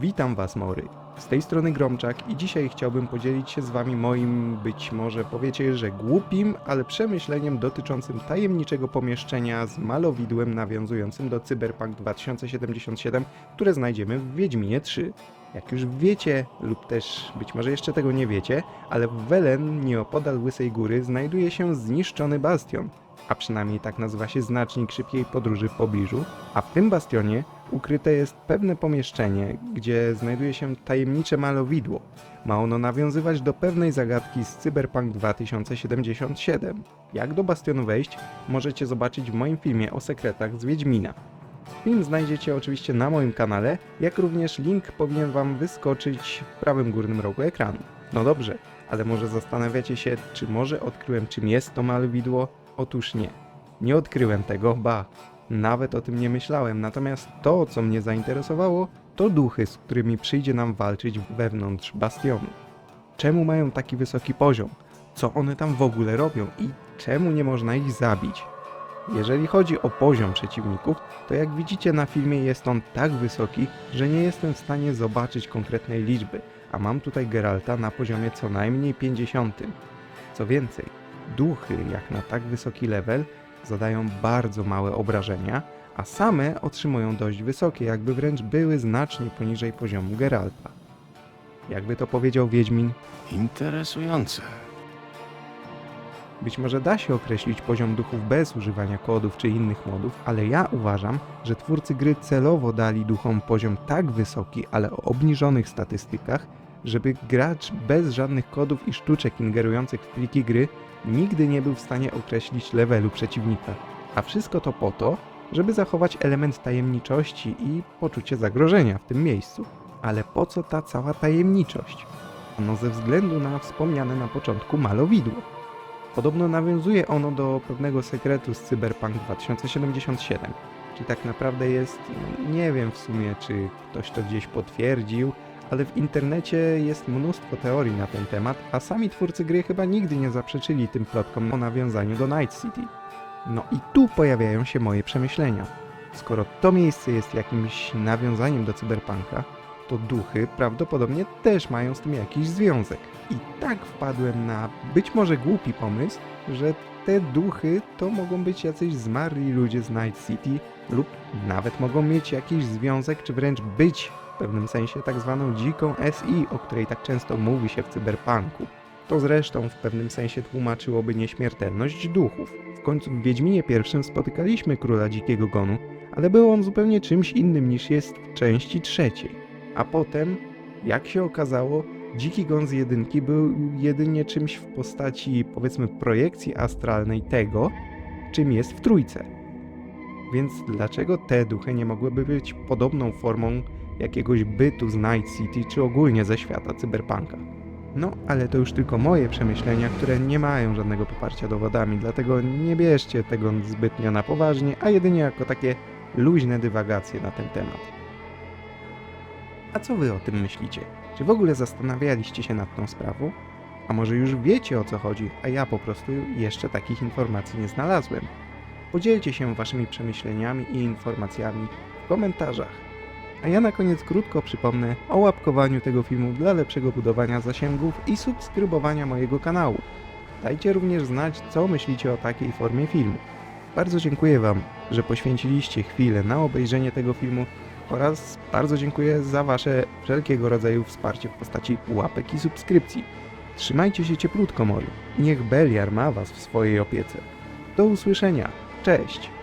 Witam Was, Mory. Z tej strony Gromczak i dzisiaj chciałbym podzielić się z Wami moim, być może powiecie, że głupim, ale przemyśleniem dotyczącym tajemniczego pomieszczenia z malowidłem nawiązującym do Cyberpunk 2077, które znajdziemy w Wiedźminie 3. Jak już wiecie, lub też być może jeszcze tego nie wiecie, ale w Welen, nieopodal Łysej Góry, znajduje się zniszczony bastion, a przynajmniej tak nazywa się znacznik szybkiej podróży w pobliżu, a w tym bastionie ukryte jest pewne pomieszczenie, gdzie znajduje się tajemnicze malowidło. Ma ono nawiązywać do pewnej zagadki z Cyberpunk 2077. Jak do bastionu wejść, możecie zobaczyć w moim filmie o sekretach z Wiedźmina. Film znajdziecie oczywiście na moim kanale, jak również link powinien Wam wyskoczyć w prawym górnym rogu ekranu. No dobrze, ale może zastanawiacie się, czy może odkryłem czym jest to malowidło? Otóż nie. Nie odkryłem tego, ba, nawet o tym nie myślałem, natomiast to, co mnie zainteresowało, to duchy, z którymi przyjdzie nam walczyć wewnątrz bastionu. Czemu mają taki wysoki poziom? Co one tam w ogóle robią i czemu nie można ich zabić? Jeżeli chodzi o poziom przeciwników, to jak widzicie na filmie jest on tak wysoki, że nie jestem w stanie zobaczyć konkretnej liczby, a mam tutaj Geralta na poziomie co najmniej 50. Co więcej, duchy jak na tak wysoki level zadają bardzo małe obrażenia, a same otrzymują dość wysokie, jakby wręcz były znacznie poniżej poziomu Geralta. Jakby to powiedział Wiedźmin, Interesujące. Być może da się określić poziom duchów bez używania kodów czy innych modów, ale ja uważam, że twórcy gry celowo dali duchom poziom tak wysoki, ale o obniżonych statystykach, żeby gracz bez żadnych kodów i sztuczek ingerujących w pliki gry nigdy nie był w stanie określić levelu przeciwnika. A wszystko to po to, żeby zachować element tajemniczości i poczucie zagrożenia w tym miejscu. Ale po co ta cała tajemniczość? Ano ze względu na wspomniane na początku malowidło. Podobno nawiązuje ono do pewnego sekretu z Cyberpunk 2077. Czy tak naprawdę jest, nie wiem w sumie, czy ktoś to gdzieś potwierdził, ale w internecie jest mnóstwo teorii na ten temat, a sami twórcy gry chyba nigdy nie zaprzeczyli tym plotkom o nawiązaniu do Night City. No i tu pojawiają się moje przemyślenia. Skoro to miejsce jest jakimś nawiązaniem do Cyberpunka, to duchy prawdopodobnie też mają z tym jakiś związek. I tak wpadłem na być może głupi pomysł, że te duchy to mogą być jacyś zmarli ludzie z Night City lub nawet mogą mieć jakiś związek, czy wręcz być w pewnym sensie tak zwaną dziką SI, o której tak często mówi się w cyberpunku. To zresztą w pewnym sensie tłumaczyłoby nieśmiertelność duchów. W końcu w Wiedźminie pierwszym spotykaliśmy króla dzikiego gonu, ale był on zupełnie czymś innym niż jest w części trzeciej. A potem, jak się okazało, Dziki Gon z jedynki był jedynie czymś w postaci, powiedzmy, projekcji astralnej tego, czym jest w trójce. Więc dlaczego te duchy nie mogłyby być podobną formą jakiegoś bytu z Night City, czy ogólnie ze świata cyberpunka? No, ale to już tylko moje przemyślenia, które nie mają żadnego poparcia dowodami, dlatego nie bierzcie tego zbytnio na poważnie, a jedynie jako takie luźne dywagacje na ten temat. A co wy o tym myślicie? Czy w ogóle zastanawialiście się nad tą sprawą? A może już wiecie o co chodzi, a ja po prostu jeszcze takich informacji nie znalazłem? Podzielcie się waszymi przemyśleniami i informacjami w komentarzach. A ja na koniec krótko przypomnę o łapkowaniu tego filmu dla lepszego budowania zasięgów i subskrybowania mojego kanału. Dajcie również znać, co myślicie o takiej formie filmu. Bardzo dziękuję Wam, że poświęciliście chwilę na obejrzenie tego filmu oraz bardzo dziękuję za Wasze wszelkiego rodzaju wsparcie w postaci łapek i subskrypcji. Trzymajcie się cieplutko, moi. niech Beliar ma Was w swojej opiece. Do usłyszenia. Cześć!